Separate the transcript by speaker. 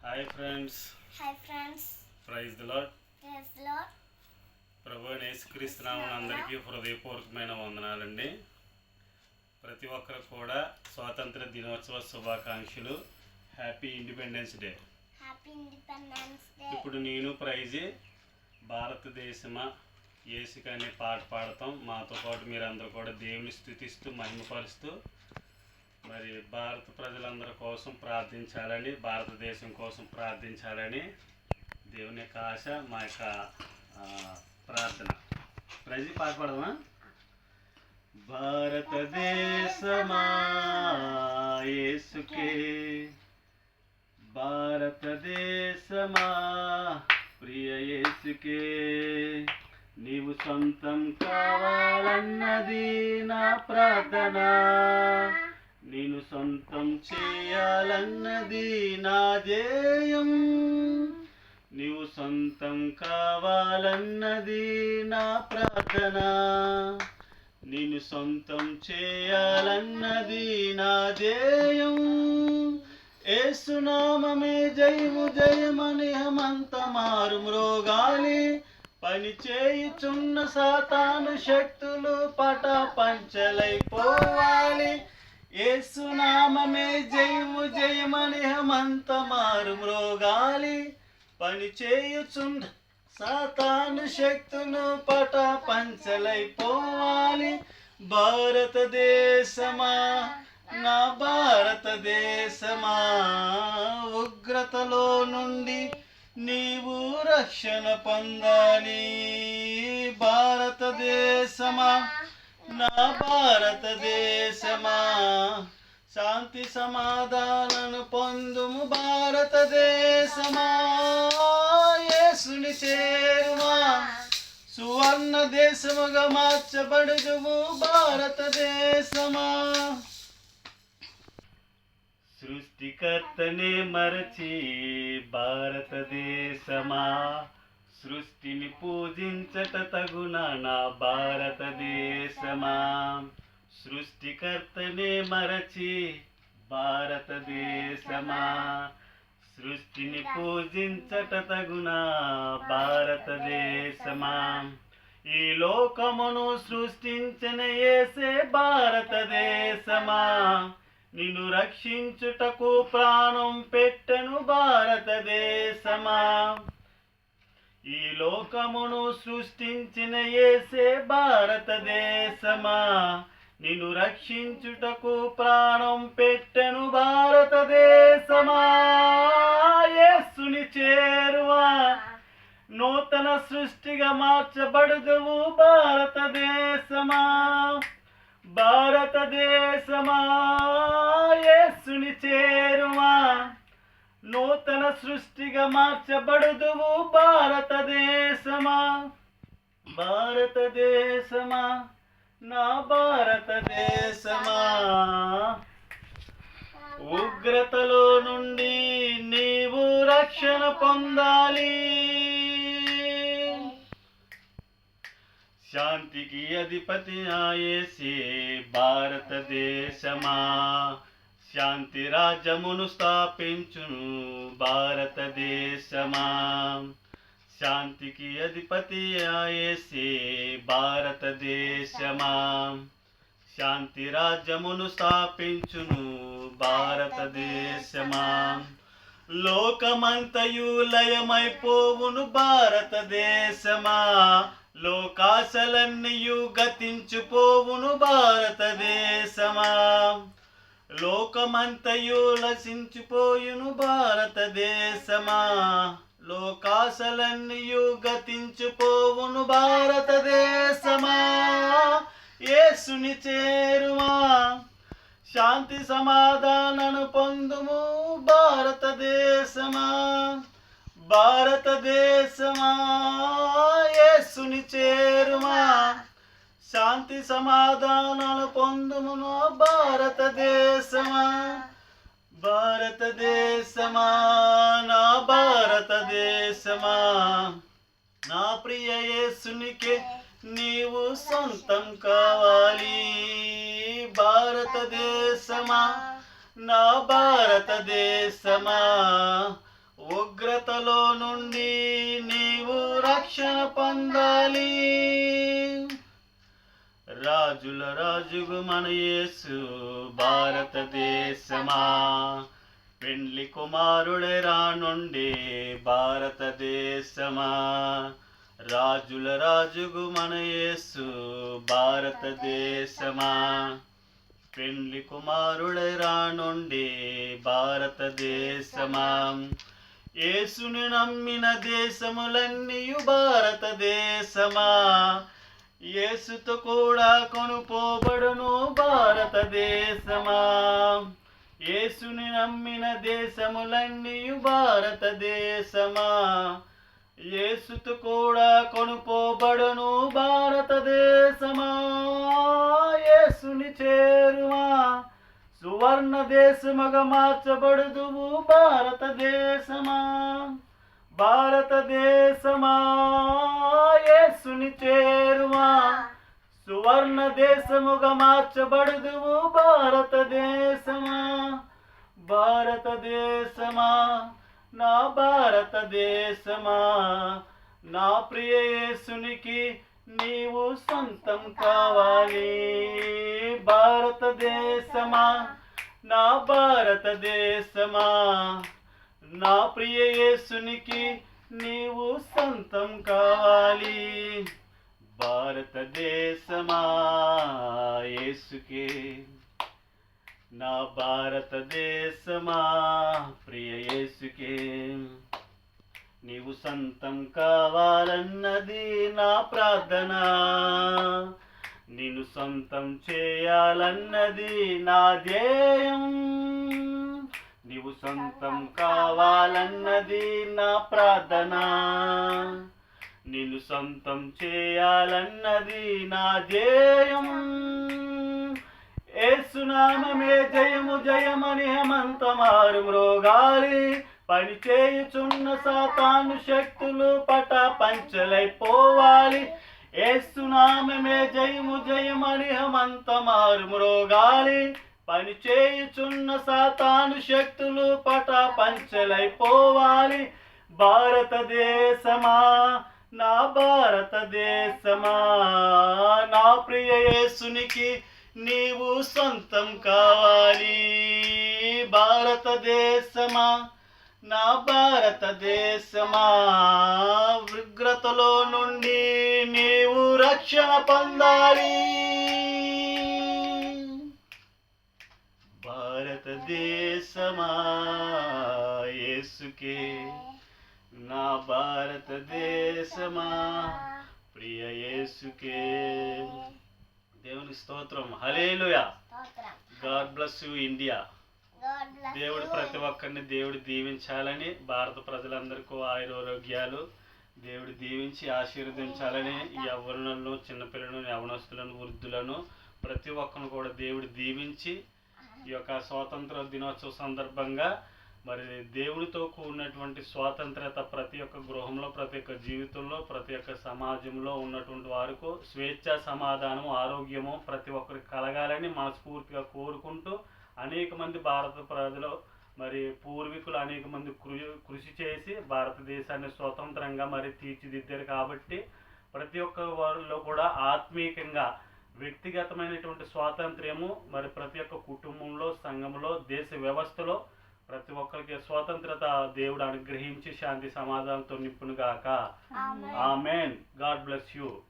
Speaker 1: Hi friends
Speaker 2: hi friends
Speaker 1: praise the lord
Speaker 2: praise lord
Speaker 1: ప్రభు యేసుక్రీస్తునామం అందరికీ హృదయపూర్వకమైన వందనాలండి. ప్రతి ఒక్కరు కూడా స్వాతంత్ర దినోత్సవ శుభాకాంక్షలు. Happy independence day
Speaker 2: happy independence day
Speaker 1: ఇప్పుడు నేను ప్రైజ్ భారతదేశమా యేసుకు అనే పాట పాడతాం. మాతో పాటు మీరందరూ కూడా దేవుని స్థుతిస్తూ మహిమపరుస్తూ మరి భారత ప్రజలందరి కోసం ప్రార్థించాలని భారతదేశం కోసం ప్రార్థించాలని దేవుని యొక్క ఆశ మా యొక్క ప్రార్థన. ప్రజలు పాట భారతదేశమా యేసుకే. భారతదేశమా ప్రియ యేసుకే. నీవు సొంతం కావాలన్నది నా ప్రార్థన. నేను సొంతం చేయాలన్నది నా ధ్యేయం. నీవు సొంతం కావాలన్నది నా ప్రార్థన. నేను సొంతం చేయాలన్నది నా ధ్యేయం. ఏసునామమే జయము జయమని హమంత మారు మ్రోగాలి పని చేయుచున్న సాతాను శక్తులు పట పంచలైపోవాలి ఏసునామమే జయము జయమని హమంత మారు మ్రోగాలి పని చేయుచుండ సాతాను శక్తులు పట పంచలైపోవాలి భారతదేశమా నా భారతదేశమా ఉగ్రతలో నుండి నీవు రక్షణ పొందాలి. భారతదేశమా నా భారతదేశమా. శాంతి సమాధానను పొందుము భారతదేశమా. యేసుని చేరుమా సువర్ణ దేశముగా మార్చబడుదుము భారతదేశమా. సృష్టికర్తనే మరచి భారతదేశమా. సృష్టిని పూజించట తగున నా భారతదేశమా? సృష్టికర్తనే మరచి భారతదేశమా? సృష్టిని పూజించట తగున భారతదేశమా? ఈ లోకమును సృష్టించిన ఏసే భారతదేశమా? నిన్ను రక్షించుటకు ప్రాణం పెట్టను భారతదేశమా? ఈ లోకమును సృష్టించిన ఏసే భారతదేశమా. నిన్ను రక్షించుటకు ప్రాణం పెట్టెను భారతదేశమా. యేసుని చేరువా. నూతన సృష్టిగా మార్చబడుదువు భారతదేశమా. భారతదేశమా. యేసుని చేరువా. నూతన సృష్టిగా మార్చబడుదువు భారతదేశమా? భారతదేశమా? నా భారతదేశమా? ఉగ్రతలో నుండి నీవు రక్షణ పొందాలి. శాంతికి అధిపతి ఆయేసే భారతదేశమా? శాంతి రాజ్యమును స్థాపించును భారతదేశమా. శాంతికి అధిపతి ఆయేసే భారతదేశమా. శాంతి రాజ్యమును స్థాపించును భారతదేశమా. లోకమంతయు లయమైపోవును భారతదేశమా. లోకాశలన్నీయు గతించిపోవును భారతదేశమా. లోకమంతయు లసించిపోయును భారతదేశమా. లోకాశలన్నీయు గతించిపోవును భారతదేశమా. యేసుని చేరుమా శాంతి సమాధానను పొందుము భారతదేశమా. భారతదేశమా. యేసుని చేరుమా శాంతి సమాధానాలు పొందుమును భారతదేశమా? భారతదేశమా? నా భారతదేశమా? నా ప్రియ యేసునికే నీవు సొంతం కావాలి. భారతదేశమా? నా భారతదేశమా? ఉగ్రతలో నుండి నీవు రక్షణ పొందాలి. రాజుల రాజుగు మన యేసు భారతదేశమా. పెండ్లి కుమారుడే రానుండి భారతదేశమా. రాజుల రాజుగు మన యేసు భారతదేశమా. పెండ్లి కుమారుడే రానుండి భారతదేశమా. యేసుని నమ్మిన దేశములన్నీయు భారతదేశమా. యేసుతో కూడా కొనుపోబడును భారతదేశమా. యేసుని నమ్మిన దేశములన్నీయు భారతదేశమా. యేసుతో కూడా కొనుపోబడును భారతదేశమా. యేసుని చేరుమా. సువర్ణ దేశముగా మార్చబడుదువు భారతదేశమా. భారతదేశమా. సువర్ణ దేశముగా మార్చబడుదువు భారతదేశమా? భారతదేశమా? నా భారతదేశమా? నా ప్రియ యేసునికి నీవు సొంతం కావాలి. భారతదేశమా? నా భారతదేశమా? నా ప్రియ యేసునికి నీవు సొంతం కావాలి. భారతదేశమా యేసుకే. నా భారతదేశమా ప్రియ యేసుకే. నీవు సొంతం కావాలన్నది నా ప్రార్థన. నిన్ను సొంతం చేయాలన్నది నా ధ్యేయం. నీవు సొంతం కావాలన్నది నా ప్రార్థన. నిన్ను సొంతం చేయాలన్నది నా ధ్యేయం. ఏసునామమే జయము జయమని హమంతమారు మ్రోగాలి. పని చేయుచున్న సాతాను శక్తులు పట పంచలైపోవాలి. ఏసునామమే జయము జయమని హమంతమారు మ్రోగాలి. పని చేయుచున్న సాతాను శక్తులు పట పంచలైపోవాలి. భారతదేశమా నా భారతదేశమా నా ప్రియ యేసునికి నీవు సొంతం కావాలి. భారతదేశమా నా భారతదేశమా ఉగ్రతలో నుండి నీవు రక్షణ పొందాలి. భారతదేశమా యేసుకే నా భారతదేశమా? ప్రియ యేసుకే. దేవుని స్తోత్రం. Hallelujah God bless you India. దేవుడు. ప్రతి ఒక్కరిని దేవుడు దీవించాలని భారత ప్రజలందరికీ ఆయురారోగ్యాలు దేవుడు దీవించి ఆశీర్వదించాలని ఈ యవ్వనులను చిన్నపిల్లలను యవనస్తులను వృద్ధులను ప్రతి ఒక్కరిని కూడా దేవుడు దీవించి ఈ యొక్క స్వాతంత్ర దినోత్సవ సందర్భంగా మరి దేవుడితో కూడినటువంటి స్వాతంత్రత ప్రతి ఒక్క గృహంలో ప్రతి ఒక్క జీవితంలో ప్రతి ఒక్క సమాజంలో ఉన్నటువంటి వారికి స్వేచ్ఛ సమాధానం ఆరోగ్యము ప్రతి ఒక్కరికి కలగాలని మనస్ఫూర్తిగా కోరుకుంటూ అనేక మంది భారత ప్రజలు మరి పూర్వీకులు అనేక మంది కృషి కృషి చేసి భారతదేశాన్ని స్వతంత్రంగా మరి తీర్చిదిద్దారు కాబట్టి ప్రతి ఒక్క వారిలో కూడా ఆత్మీయంగా వ్యక్తిగతమైనటువంటి స్వాతంత్ర్యము మరి ప్రతి ఒక్క కుటుంబంలో సంఘంలో దేశ వ్యవస్థలో ప్రతి ఒక్కరికి స్వాతంత్రత దేవుడు అనుగ్రహించి శాంతి సమాధానంతో నింపును గాక. ఆమెన్. God bless you.